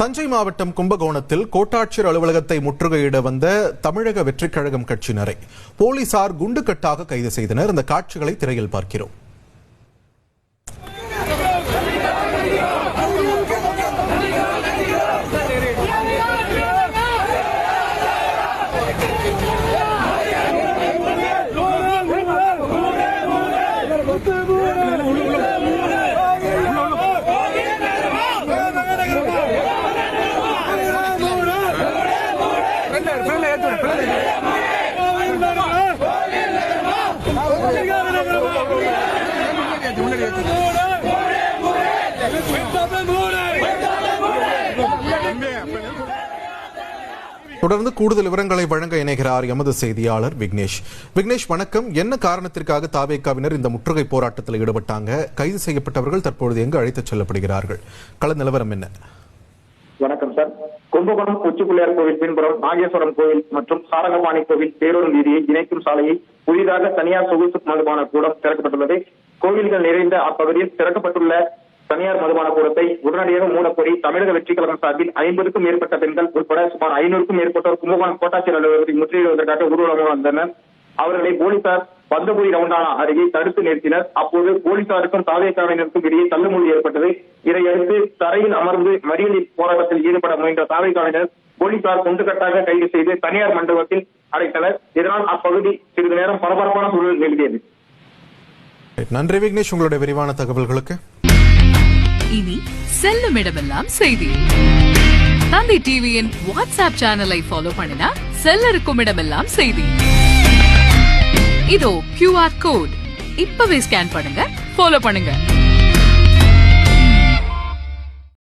தஞ்சை மாவட்டம் கும்பகோணத்தில் கோட்டாட்சியர் அலுவலகத்தை முற்றுகையிட வந்த தமிழக வெற்றிக்கழகம் கட்சியினரை போலீசார் குண்டுக்கட்டாக கைது செய்தனர். இந்த காட்சிகளை திரையில் பார்க்கிறோம். தொடர்ந்து கூடுதல் விவரங்களை வழங்க இணைகிறார் எமது செய்தியாளர் விக்னேஷ். விக்னேஷ் வணக்கம். என்ன காரணத்திற்காக தாவேக்காவினர் இந்த முற்றுகை போராட்டத்தில் ஈடுபட்டாங்க? கைது செய்யப்பட்டவர்கள் தற்பொழுது எங்கு அழைத்துச் செல்லப்படுகிறார்கள்? கள நிலவரம் என்ன? வணக்கம் சார். கும்பகோணம் உச்சிப்பிள்ளையார் கோவில் பின்புறம் நாகேஸ்வரம் கோவில் மற்றும் சாரங்கபாணி கோவில் பேரூர் வீதியை இணைக்கும் சாலையை புதிதாக தனியார் சொகுசு மதுபான கூடம் திறக்கப்பட்டுள்ளது. கோவில்கள் நிறைந்த அப்பகுதியில் திறக்கப்பட்டுள்ள தனியார் மதுபான கூடத்தை உடனடியாக மூடக்கோரி தமிழக வெற்றி கழகம் சார்பில் ஐம்பதுக்கும் மேற்பட்ட பெண்கள் உட்பட சுமார் ஐநூறுக்கும் மேற்பட்டோர் கும்பகோணம் கோட்டாட்சியர் அலுவலகத்தை முற்றுகையிடுவதற்காக ஊர்வலமாக வந்தனர் அவர்களை போலீசார் பந்தபுரி ரவுண்டானா அருகே தடுத்து நிறுத்தினர். அப்போது போலீசாருக்கும் தாவேக்காவினருக்கும் இடையே தள்ளுமொழி ஏற்பட்டது. இதையடுத்து தரையில் அமர்ந்து மறியலில் போராட்டத்தில் ஈடுபட முயன்ற தாவேக்காவினர் போலீசார் குண்டுகட்டாக கைது செய்து தனியார் மண்டபத்தில் அடைத்தனர். இதனால் அப்பகுதி சிறிது நேரம் பரபரப்பான சூழல் நிலவியது. நன்றி விக்னேஷ் உங்களுடைய விரிவான தகவல்களுக்கு. இனி செல்லும் இடமெல்லாம் செய்தி. தந்தி டிவியின் வாட்ஸ்அப் சேனலை ஃபாலோ பண்ணினா செல்ல இருக்கும் இடமெல்லாம் செய்தி. இதோ கியூஆர் கோட் இப்பவே ஸ்கேன் பண்ணுங்க ஃபாலோ பண்ணுங்க.